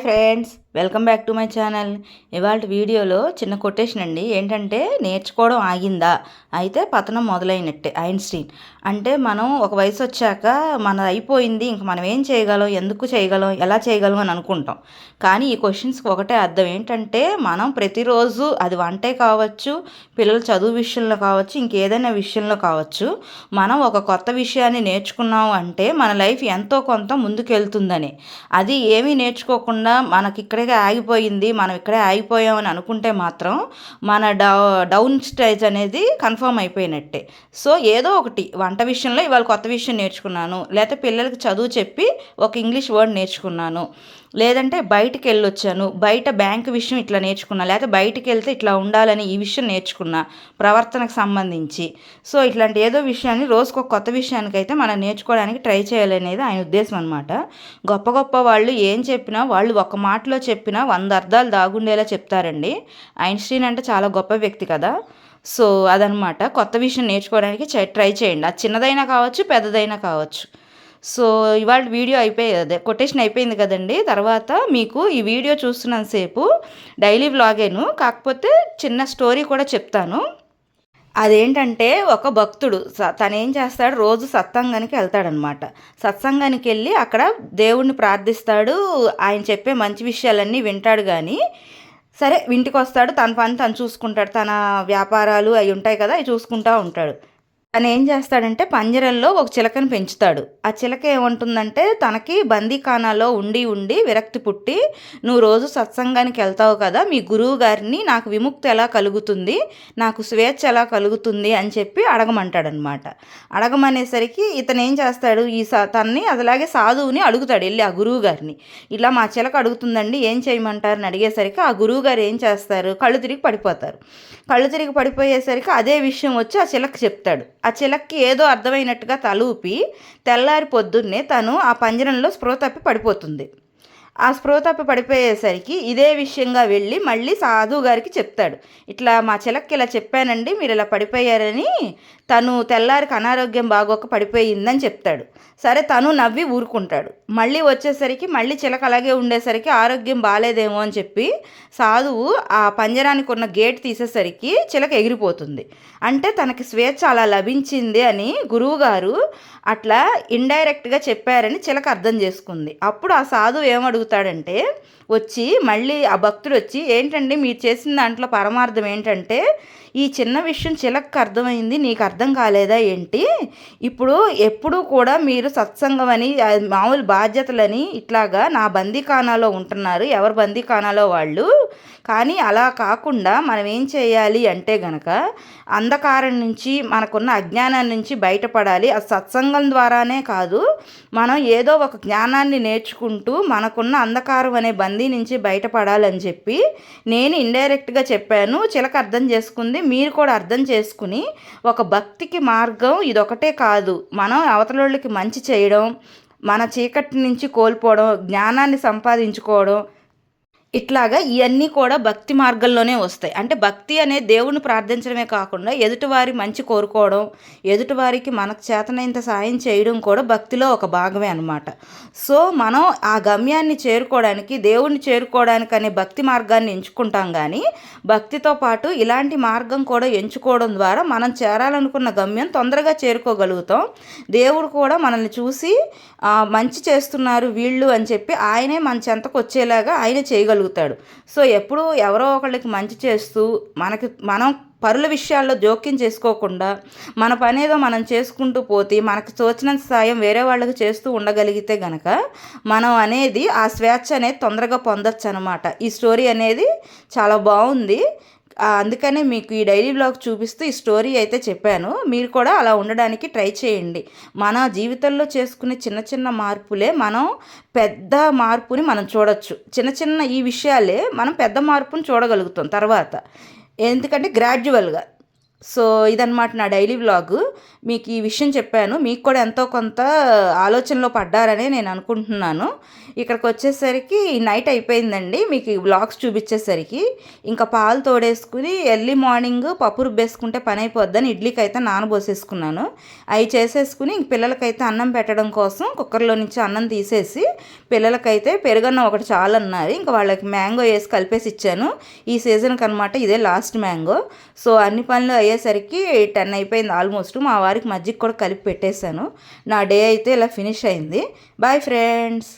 Friends welcome back to my channel. ఇవాళ వీడియోలో చిన్న కొటేషన్ అండి. ఏంటంటే నేర్చుకోవడం ఆగిందా? అయితే పతనం మొదలైనట్టే ఐన్స్టీన్. అంటే మనం ఒక వయసు వచ్చాక మన అయిపోయింది ఇంక మనం ఏం చేయగలం ఎందుకు చేయగలం ఎలా చేయగలం అని అనుకుంటాం. కానీ ఈ క్వశ్చన్స్కి ఒకటే అర్థం ఏంటంటే మనం ప్రతిరోజు అది వంటే కావచ్చు పిల్లల చదువు విషయంలో కావచ్చు ఇంకేదైనా విషయంలో కావచ్చు మనం ఒక కొత్త విషయాన్ని నేర్చుకున్నాం అంటే మన లైఫ్ ఎంతో కొంత ముందుకెళ్తుందని. అది ఏమీ నేర్చుకోకుండా మనకి ఇక్కడే ఆగిపోయింది. మనం ఇక్కడే ఆగిపోయామని అనుకుంటే మాత్రం మన డౌ డౌన్ స్టేజ్ అనేది కన్ఫర్మ్ అయిపోయినట్టే. సో ఏదో ఒకటి వంట విషయంలో ఇవాళ కొత్త విషయం నేర్చుకున్నాను. లేకపోతే పిల్లలకి చదువు చెప్పి ఒక ఇంగ్లీష్ వర్డ్ నేర్చుకున్నాను. లేదంటే బయటికి వెళ్ళొచ్చాను బయట బ్యాంక్ విషయం ఇట్లా నేర్చుకున్నా లేకపోతే బయటికి వెళ్తే ఇట్లా ఉండాలని ఈ విషయం నేర్చుకున్నా ప్రవర్తనకు సంబంధించి. సో ఇట్లాంటి ఏదో విషయాన్ని రోజుకు ఒక కొత్త విషయానికైతే మనం నేర్చుకోవడానికి ట్రై చేయాలనేది ఆయన ఉద్దేశం అనమాట గొప్ప గొప్ప వాళ్ళు ఏం చెప్పినా వాళ్ళు ఒక మాటలో చెప్పినా వంద అర్థాలు దాగుండేలా చెప్తారండి. ఐన్స్టీన్ అంటే చాలా గొప్ప వ్యక్తి కదా. సో అదనమాట కొత్త విషయం నేర్చుకోవడానికి ట్రై చేయండి. అది చిన్నదైనా కావచ్చు పెద్దదైనా కావచ్చు. సో ఇవాళ వీడియో అయిపోయి అదే కొటేషన్ అయిపోయింది కదండి. తర్వాత మీకు ఈ వీడియో చూస్తున్నంతసేపు డైలీ వ్లాగేను. కాకపోతే చిన్న స్టోరీ కూడా చెప్తాను. అదేంటంటే ఒక భక్తుడు స తనేం చేస్తాడు? రోజు సత్సంగానికి వెళ్తాడనమాట. సత్సంగానికి వెళ్ళి అక్కడ దేవుణ్ణి ప్రార్థిస్తాడు. ఆయన చెప్పే మంచి విషయాలన్నీ వింటాడు కానీ సరే ఇంటికి వస్తాడు తన పని తను చూసుకుంటాడు. తన వ్యాపారాలు అవి ఉంటాయి కదా అవి చూసుకుంటూ ఉంటాడు. తను ఏం చేస్తాడంటే పంజరంలో ఒక చిలకని పెంచుతాడు. ఆ చిలక ఏమంటుందంటే తనకి బందీఖానాలో ఉండి ఉండి విరక్తి పుట్టి నువ్వు రోజు సత్సంగానికి వెళ్తావు కదా మీ గురువు గారిని నాకు విముక్తి ఎలా కలుగుతుంది నాకు స్వేచ్ఛ ఎలా కలుగుతుంది అని చెప్పి అడగమంటాడనమాట. అడగమనేసరికి ఇతను ఏం చేస్తాడు ఈ సా తన్ని అదిలాగే సాధువుని అడుగుతాడు వెళ్ళి ఆ గురువు గారిని ఇలా మా చిలక అడుగుతుందండి ఏం చేయమంటారని అడిగేసరికి ఆ గురువు గారు ఏం చేస్తారు కళ్ళు తిరిగి పడిపోతారు. కళ్ళు తిరిగి పడిపోయేసరికి అదే విషయం వచ్చి ఆ చిలక చెప్తాడు. ఆ చిలక్కి ఏదో అర్థమైనట్టుగా తలూపి తెల్లారి పొద్దున్నే తను ఆ పంజరంలో స్పృహ తప్పి పడిపోతుంది. ఆ స్పృహ తప్పి పడిపోయేసరికి ఇదే విషయంగా వెళ్ళి మళ్ళీ సాధువు గారికి చెప్తాడు. ఇట్లా మా చిలక్కి ఇలా చెప్పానండి మీరు ఇలా పడిపోయారని తను తెల్లారికి అనారోగ్యం బాగోక పడిపోయిందని చెప్తాడు. సరే తను నవ్వి ఊరుకుంటాడు. మళ్ళీ వచ్చేసరికి మళ్ళీ చిలక అలాగే ఉండేసరికి ఆరోగ్యం బాగాలేదేమో అని చెప్పి సాధువు ఆ పంజరానికి ఉన్న గేట్ తీసేసరికి చిలక ఎగిరిపోతుంది. అంటే తనకి స్వేచ్ఛ అలా లభించింది అని గురువుగారు అట్లా ఇండైరెక్ట్గా చెప్పారని చిలక అర్థం చేసుకుంది. అప్పుడు ఆ సాధువు ఏమడుగుతాడంటే వచ్చి మళ్ళీ ఆ భక్తుడు వచ్చి ఏంటండి మీరు చేసిన దాంట్లో పరమార్థం ఏంటంటే ఈ చిన్న విషయం చిలక్కి అర్థమైంది నీకు అర్థం కాలేదా ఏంటి? ఇప్పుడు ఎప్పుడూ కూడా మీరు సత్సంగం అని మామూలు బాధ్యతలని ఇట్లాగా నా బందీఖానాలో ఉంటున్నారు. ఎవరు బందీఖానాలో వాళ్ళు? కానీ అలా కాకుండా మనం ఏం చేయాలి అంటే గనక అంధకారం నుంచి మనకున్న అజ్ఞానం నుంచి బయటపడాలి. ఆ సత్సంగం ద్వారానే కాదు. మనం ఏదో ఒక జ్ఞానాన్ని నేర్చుకుంటూ మనకున్న అంధకారం అనే బందీ నుంచి బయటపడాలని చెప్పి నేను ఇండైరెక్ట్గా చెప్పాను. చిలక అర్థం చేసుకుంది. మీరు కూడా అర్థం చేసుకుని ఒక భక్తికి మార్గం ఇదొకటే కాదు. మనం అవతలోళ్ళకి మంచి చేయడం మన చీకటి నుంచి కోల్పోవడం జ్ఞానాన్ని సంపాదించుకోవడం ఇట్లాగా ఇవన్నీ కూడా భక్తి మార్గంలోనే వస్తాయి. అంటే భక్తి అనే దేవుని ప్రార్థించడమే కాకుండా ఎదుటివారి మంచి కోరుకోవడం ఎదుటివారికి మనకు చేతనైనంత సాయం చేయడం కూడా భక్తిలో ఒక భాగమే అనమాట సో మనం ఆ గమ్యాన్ని చేరుకోవడానికి దేవుణ్ణి చేరుకోవడానికి అనే భక్తి మార్గాన్ని ఎంచుకుంటాం కానీ భక్తితో పాటు ఇలాంటి మార్గం కూడా ఎంచుకోవడం ద్వారా మనం చేరాలనుకున్న గమ్యం తొందరగా చేరుకోగలుగుతాం. దేవుడు కూడా మనల్ని చూసి మంచి చేస్తున్నారు వీళ్ళు అని చెప్పి ఆయనే మన చెంతకు వచ్చేలాగా ఆయన చేయగలుగుతాం చేయగలుగుతాడు సో ఎప్పుడూ ఎవరో ఒకళ్ళకి మంచి చేస్తూ మనకి మనం పరుల విషయాల్లో జోక్యం చేసుకోకుండా మన పనేదో మనం చేసుకుంటూ పోతే మనకు తోచినంత సాయం వేరే వాళ్ళకి చేస్తూ ఉండగలిగితే గనక మనం అనేది ఆ స్వేచ్ఛ అనేది తొందరగా పొందొచ్చు అనమాట ఈ స్టోరీ అనేది చాలా బాగుంది. అందుకనే మీకు ఈ డైలీ బ్లాగ్ చూపిస్తూ ఈ స్టోరీ అయితే చెప్పాను. మీరు కూడా అలా ఉండడానికి ట్రై చేయండి. మన జీవితంలో చేసుకునే చిన్న చిన్న మార్పులే మనం పెద్ద మార్పుని మనం చూడొచ్చు. చిన్న చిన్న ఈ విషయాలే మనం పెద్ద మార్పుని చూడగలుగుతాం తర్వాత. ఎందుకంటే గ్రాడ్యువల్గా సో ఇదనమాట నా డైలీ వ్లాగ్. మీకు ఈ విషయం చెప్పాను. మీకు కూడా ఎంతో కొంత ఆలోచనలో పడ్డారని నేను అనుకుంటున్నాను. ఇక్కడికి వచ్చేసరికి నైట్ అయిపోయిందండి. మీకు ఈ బ్లాగ్స్ చూపించేసరికి ఇంకా పాలు తోడేసుకుని ఎర్లీ మార్నింగ్ పప్పు రుబ్బేసుకుంటే పని అయిపోద్దని ఇడ్లీకి అయితే నానబోసేసుకున్నాను. అవి చేసేసుకుని ఇంక పిల్లలకైతే అన్నం పెట్టడం కోసం కుక్కర్లో నుంచి అన్నం తీసేసి పిల్లలకైతే పెరుగన్నం ఒకటి చాలన్నారు. ఇంకా వాళ్ళకి మ్యాంగో వేసి కలిపేసి ఇచ్చాను. ఈ సీజన్కి అనమాట ఇదే లాస్ట్ మ్యాంగో. సో అన్ని పనులు అయ్యేసరికి టెన్ అయిపోయింది ఆల్మోస్ట్. మా వారికి మజ్జిగ కూడా కలిపి పెట్టేశాను. నా డే అయితే ఇలా ఫినిష్ అయింది. Bye friends.